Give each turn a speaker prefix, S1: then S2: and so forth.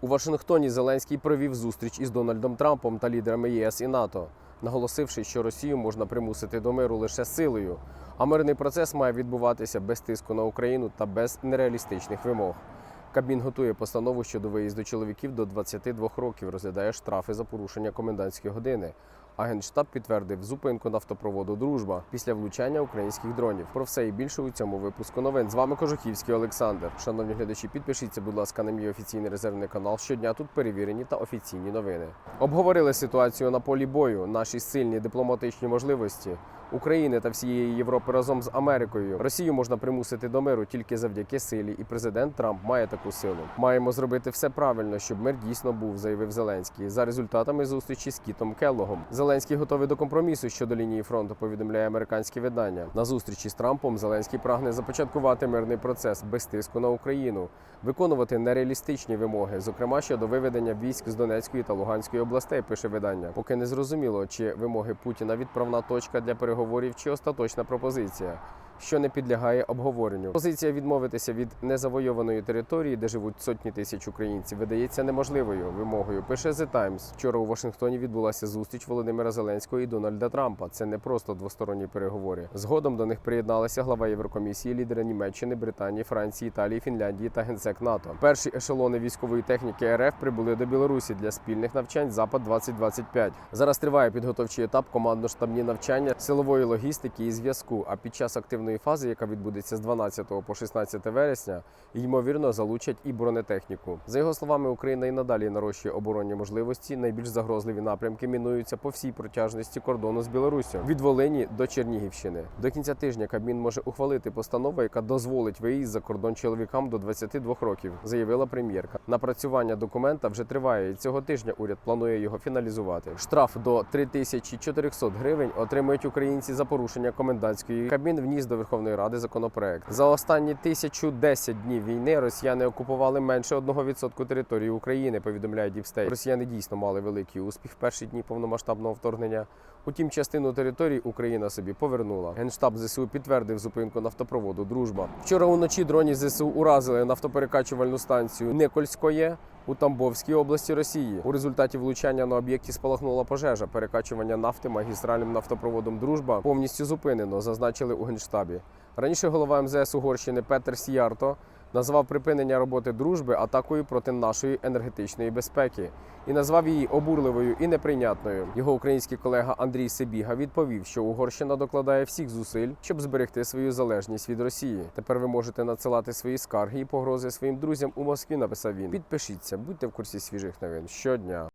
S1: У Вашингтоні Зеленський провів зустріч із Дональдом Трампом та лідерами ЄС і НАТО, наголосивши, що Росію можна примусити до миру лише силою, а мирний процес має відбуватися без тиску на Україну та без нереалістичних вимог. Кабмін готує постанову щодо виїзду чоловіків до 22 років, розглядає штрафи за порушення комендантської години. А Генштаб підтвердив зупинку нафтопроводу Дружба після влучання українських дронів. Про все і більше у цьому випуску новин. З вами Кожухівський Олександр. Шановні глядачі, підпишіться, будь ласка, на мій офіційний резервний канал. Щодня тут перевірені та офіційні новини. Обговорили ситуацію на полі бою, наші сильні дипломатичні можливості. України та всієї Європи разом з Америкою Росію можна примусити до миру тільки завдяки силі, і президент Трамп має таку силу. Маємо зробити все правильно, щоб мир дійсно був, заявив Зеленський. За результатами зустрічі з Кітом Келлогом. Зеленський готовий до компромісу щодо лінії фронту. Повідомляє американське видання. На зустрічі з Трампом Зеленський прагне започаткувати мирний процес без тиску на Україну, виконувати нереалістичні вимоги, зокрема щодо виведення військ з Донецької та Луганської областей. Пише видання. Поки не зрозуміло, чи вимоги Путіна відправна точка для переговорів, чи остаточна пропозиція. Що не підлягає обговоренню. Позиція відмовитися від незавойованої території, де живуть сотні тисяч українців, видається неможливою вимогою. Пише The Times. Вчора у Вашингтоні відбулася зустріч Володимира Зеленського і Дональда Трампа. Це не просто двосторонні переговори. Згодом до них приєдналися глава Єврокомісії, лідери Німеччини, Британії, Франції, Італії, Фінляндії та генсек НАТО. Перші ешелони військової техніки РФ прибули до Білорусі для спільних навчань Запад 2025 Зараз триває підготовчий етап командно-штабні навчання силової логістики і зв'язку. А під час активної фази, яка відбудеться з 12 по 16 вересня, ймовірно залучать і бронетехніку. За його словами, Україна і надалі нарощує оборонні можливості. Найбільш загрозливі напрямки мінуються по всій протяжності кордону з Білоруссю від Волині до Чернігівщини. До кінця тижня Кабмін може ухвалити постанову, яка дозволить виїзд за кордон чоловікам до 22 років, заявила прем'єрка. Напрацювання документа вже триває. і Цього тижня уряд планує його фіналізувати. Штраф до 3400 гривень отримують українці за порушення комендантської. Кабмін вніс до Верховної Ради законопроект. За останні 1010 днів війни росіяни окупували менше 1% території України. Повідомляє Діпстейт. Росіяни дійсно мали великий успіх в перші дні повномасштабного вторгнення. Утім, частину території Україна собі повернула. Генштаб ЗСУ підтвердив зупинку нафтопроводу Дружба. Вчора уночі дроні ЗСУ уразили нафтоперекачувальну станцію Никольськоє. У Тамбовській області Росії у результаті влучання на об'єкті спалахнула пожежа. Перекачування нафти магістральним нафтопроводом Дружба повністю зупинено, зазначили у генштабі. Раніше голова МЗС Угорщини Петер Сіярто назвав припинення роботи дружби атакою проти нашої енергетичної безпеки і назвав її обурливою і неприйнятною. Його український колега Андрій Сибіга відповів, що Угорщина докладає всіх зусиль, щоб зберегти свою залежність від Росії. Тепер ви можете надсилати свої скарги і погрози своїм друзям у Москві. Написав він. Підпишіться, будьте в курсі свіжих новин щодня.